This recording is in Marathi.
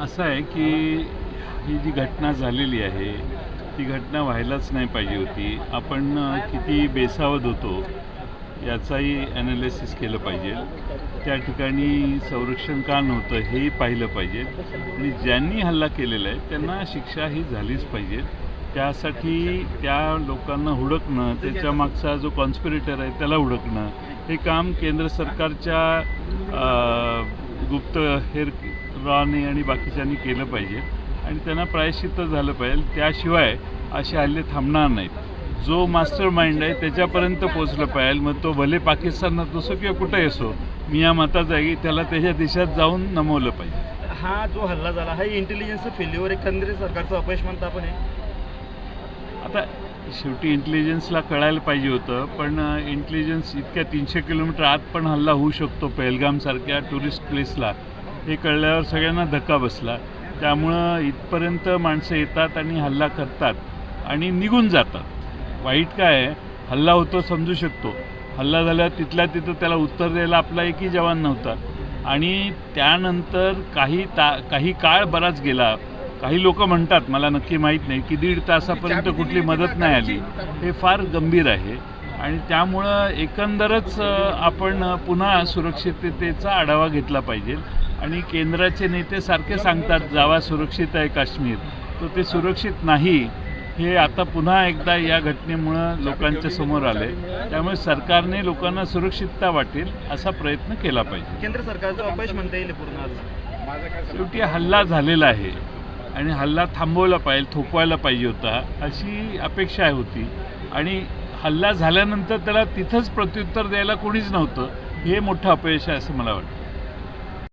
असं आहे की ही जी घटना झालेली आहे ती घटना व्हायलाच नाही पाहिजे होती. आपण किती बेसावध होतो याचाही ॲनालिसिस केलं पाहिजे. त्या ठिकाणी संरक्षण का नव्हतं हेही पाहिलं पाहिजे. आणि ज्यांनी हल्ला केलेला आहे त्यांना शिक्षा ही झालीच पाहिजे. त्यासाठी त्या लोकांना हुडकणं त्याच्या मागचा जो कॉन्स्पिरेटर आहे त्याला हुडकणं हे काम केंद्र सरकारच्या अ, गुप्तहेराने आणि बाकीच्यांनी केलं पाहिजे. आणि त्यांना प्रायश्चित्त झालं पाहिजे. त्याशिवाय असे हल्ले थांबणार नाहीत. जो मास्टर माइंड आहे त्याच्यापर्यंत पोचलं पाहिजे. मग तो भले पाकिस्तानात असो किंवा कुठेही असो मी या आहे की त्याला त्याच्या देशात जाऊन नमवलं पाहिजे. हा जो हल्ला झाला हा इंटेलिजन्स फेल्युअर एकंदरीत सरकारचं अपयश म्हणता आपण हे. आता शेवटी इंटेलिजन्सला कळायला पाहिजे होतं पण इंटेलिजन्स इतक्या तीनशे किलोमीटर आत पण हल्ला होऊ शकतो पेहलगामसारख्या टुरिस्ट प्लेसला हे कळल्यावर सगळ्यांना धक्का बसला. त्यामुळं इथपर्यंत माणसं येतात आणि हल्ला करतात आणि निघून जातात. वाईट काय आहे? हल्ला होतो समजू शकतो. हल्ला झाल्यावर तिथल्या तिथं त्याला उत्तर द्यायला आपला एकही जवान नव्हता. आणि त्यानंतर काही ता काही काळ बराच गेला. काही लोक म्हणतात मला नक्की माहीत नाही की दीड तासापर्यंत कुठली मदत नाही आली. हे फार गंभीर आहे. आणि त्यामुळं एकंदरच आपण पुन्हा सुरक्षिततेचा आढावा घेतला पाहिजे. आणि केंद्राचे नेते सारखे सांगतात जावा सुरक्षित आहे काश्मीर. तर ते सुरक्षित नाही हे आता पुन्हा एकदा या घटनेमुळं लोकांच्या समोर आले. त्यामुळे सरकारने लोकांना सुरक्षितता वाटेल असा प्रयत्न केला पाहिजे. केंद्र सरकारचं अपयश म्हणता येईल पूर्ण शेवटी हल्ला झालेला आहे आणि हल्ला थांबवला पाहिजे थोपवायला पाहिजे होता अशी अपेक्षा होती. आणि हल्ला झाल्यानंतर त्याला तिथंच प्रत्युत्तर द्यायला कोणीच नव्हतं. हे मोठं अपयश आहे असं मला वाटतं.